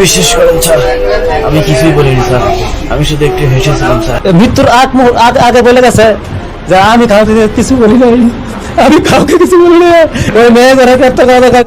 বিশ্বাস করেন স্যার। আমি কিছুই বলিনি স্যার। আমি শুধু একটু হেসেছিলাম স্যার। মৃত্যুর আগ মুহূর্ত আগে আগে বলে গেছে যে আমি কাউকে কিছু বলি নাই। আমি কাউকে কিছু বলি না ওই মেয়ে ধরে একটা কথা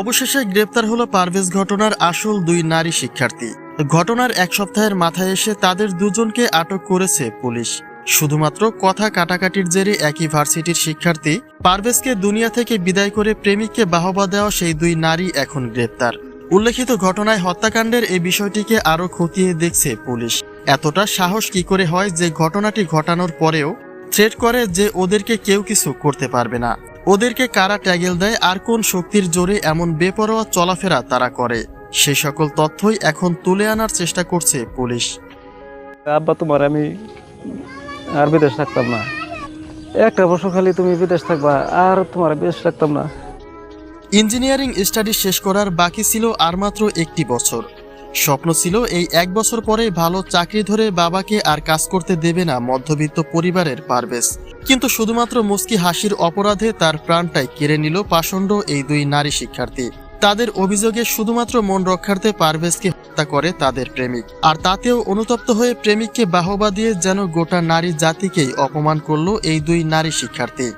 অবশেষে গ্রেপ্তার হলো পারভেজ ঘটনার আসল দুই নারী শিক্ষার্থী। ঘটনার এক সপ্তাহের মাথায় এসে তাদের দুজনকে আটক করেছে পুলিশ। শুধুমাত্র কথা কাটাকাটির জেরে একই ভার্সিটির শিক্ষার্থী পারভেজকে দুনিয়া থেকে বিদায় করে প্রেমিককে বাহবা দেওয়া সেই দুই নারী এখন গ্রেপ্তার। উল্লেখিত ঘটনায় হত্যাকাণ্ডের এই বিষয়টিকে আরও খতিয়ে দেখছে পুলিশ। এতটা সাহস কি করে হয় যে ঘটনাটি ঘটানোর পরেও থ্রেট করে যে ওদেরকে কেউ কিছু করতে পারবে না। ওদেরকে কারা ট্যাগেল দেয় আর কোন শক্তির জোরে এমন বেপরোয়া চলাফেরা তারা করে, সে সকল তথ্যই এখন তুলে আনার চেষ্টা করছে পুলিশ। আব্বা, তোমার আমি আর বিদেশ থাকতাম না। একটা বছর খালি তুমি বিদেশ থাকবা, আর তোমার বিদেশ থাকতাম না। ইঞ্জিনিয়ারিং স্টাডি শেষ করার বাকি ছিল আর মাত্র একটি বছর। স্বপ্ন ছিল এই এক বছর পরে ভালো চাকরি ধরে বাবাকে আর কাজ করতে দেবে না মধ্যবিত্ত পরিবারের পারভেজ। কিন্তু শুধুমাত্র মুস্কি হাসির অপরাধে তার প্রাণটাই কেড়ে নিল পাষণ্ড এই দুই নারী শিক্ষার্থী। তাদের অভিযোগে শুধুমাত্র মন রক্ষার্থে পারভেজকে হত্যা করে তাদের প্রেমিক। আর তাতেও অনুতপ্ত হয়ে প্রেমিককে বাহবা দিয়ে যেন গোটা নারী জাতিকেই অপমান করল এই দুই নারী শিক্ষার্থী।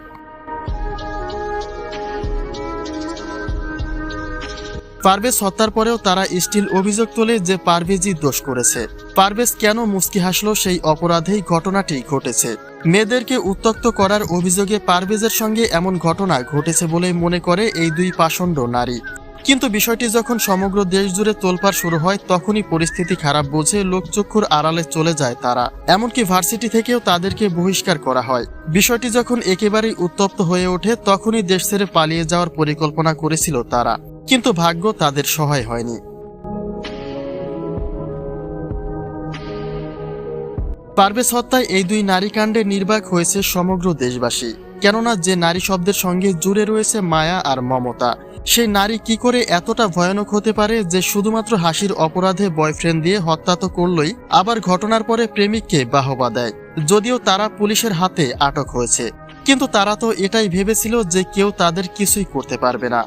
পারভেজ হত্যার পরেও তারা স্টিল অভিযোগ তোলে যে পারভেজই দোষ করেছে। পারভেজ কেন মুস্কি হাসলো সেই অপরাধেই ঘটনাটি ঘটেছে। মেয়েদেরকে উত্তক্ত করার অভিযোগে পারভেজের সঙ্গে এমন ঘটনা ঘটেছে বলে মনে করে এই দুই পাষণ্ড নারী। কিন্তু বিষয়টি যখন সমগ্র দেশ জুড়ে তোলপাড় শুরু হয়, তখনই পরিস্থিতি খারাপ বোঝে লোকচক্ষুর আড়ালে চলে যায় তারা। এমনকি ভার্সিটি থেকেও তাদেরকে বহিষ্কার করা হয়। বিষয়টি যখন একেবারেই উত্তপ্ত হয়ে ওঠে, তখনই দেশ ছেড়ে পালিয়ে যাওয়ার পরিকল্পনা করেছিল তারা। কিন্তু ভাগ্য তাদের সহায় হয়নি। পারভেজ হত্যায় এই দুই নারী কাণ্ডে নির্বাক হয়েছে সমগ্র দেশবাসী, কেননা যে নারী শব্দের সঙ্গে জুড়ে রয়েছে মায়া আর মমতা, সেই নারী কি করে এতটা ভয়ানক হতে পারে যে শুধুমাত্র হাসির অপরাধে বয়ফ্রেন্ড দিয়ে হত্যা তো করলই, আবার ঘটনার পরে প্রেমিককে বাহবা দেয়, যদিও তারা পুলিশের হাতে আটক হয়েছে। কিন্তু তারা তো এটাই ভেবেছিল যে কেউ তাদের কিছুই করতে পারবে না।